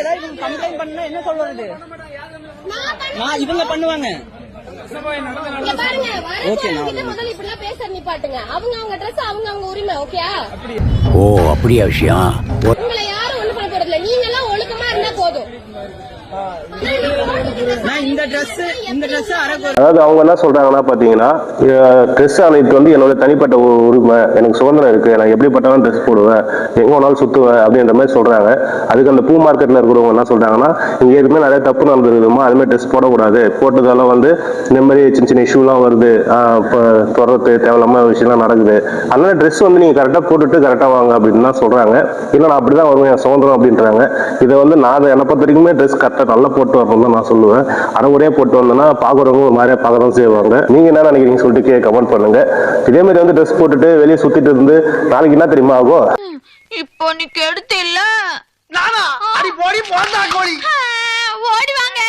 வந்து ஏதாவது இவங்க கம்ப்ளைண்ட் பண்ணா என்ன சொல்றது? நான் இவங்க பண்ணுவாங்க. இங்க பாருங்க வரப்போறவங்க கிட்ட முதல்ல இப்படி எல்லாம் பேச நிப்பாட்டுங்க அவங்க அவங்க ட்ரெஸ் அவங்க அவங்க உரிமை ஓகேயா ஓ அப்படியா விஷயம்? உங்களை யாரும் ஒண்ணு பண்ண போறது இல்ல நீங்க எல்லாம் ஒழுக்கமா இருந்தா போதும். அதாவது அவங்க என்ன சொல்றாங்கன்னா பாத்தீங்கன்னா ட்ரெஸ் அனைத்து வந்து என்னோட தனிப்பட்ட உரிமை எனக்கு சுதந்திரம் இருக்கு நான் எப்படிப்பட்டாலும் ட்ரெஸ் போடுவேன் எங்க வேணாலும் சுத்துவேன் அப்படின்ற மாதிரி சொல்றாங்க. அதுக்கு அந்த பூ மார்க்கெட்ல இருக்கிறவங்க என்ன சொல்றாங்கன்னா இங்க எதுவுமே நிறைய தப்பு நடந்துருக்குமா அது மாதிரி ட்ரெஸ் போடக்கூடாது. போட்டதால வந்து இந்த மாதிரி சின்ன சின்ன இஷ்யூலாம் வருது ஆஹ் தொடர்றது தேவையில்லாம விஷயம்லாம் நடக்குது. அதனால ட்ரெஸ் வந்து நீங்க கரெக்டா போட்டுட்டு கரெக்டா வாங்க அப்படின்னு தான் சொல்றாங்க. இல்லை நான் அப்படிதான் வருவேன் சுதந்திரம் அப்படின்றாங்க. இதை வந்து நான் அதை என்னை பொறுத்த வரைக்குமே ட்ரெஸ் கரெக்ட் டாக்டர் நல்லா போட்டு வரணும் நான் சொல்லுவேன். அரை முறையாக போட்டு வந்தோம்னா பார்க்குறவங்க ஒரு மாதிரியாக பார்க்க செய்வாங்க. நீங்கள் என்ன நினைக்கிறீங்க சொல்லிட்டு கே கமெண்ட் பண்ணுங்க. இதே மாதிரி வந்து ட்ரெஸ் போட்டுட்டு வெளியே சுத்திட்டு இருந்து நாளைக்கு என்ன தெரியுமா ஆகும்? இப்போ நீ கெடுத்து இல்ல. நானா? போடி ஓடி வாங்க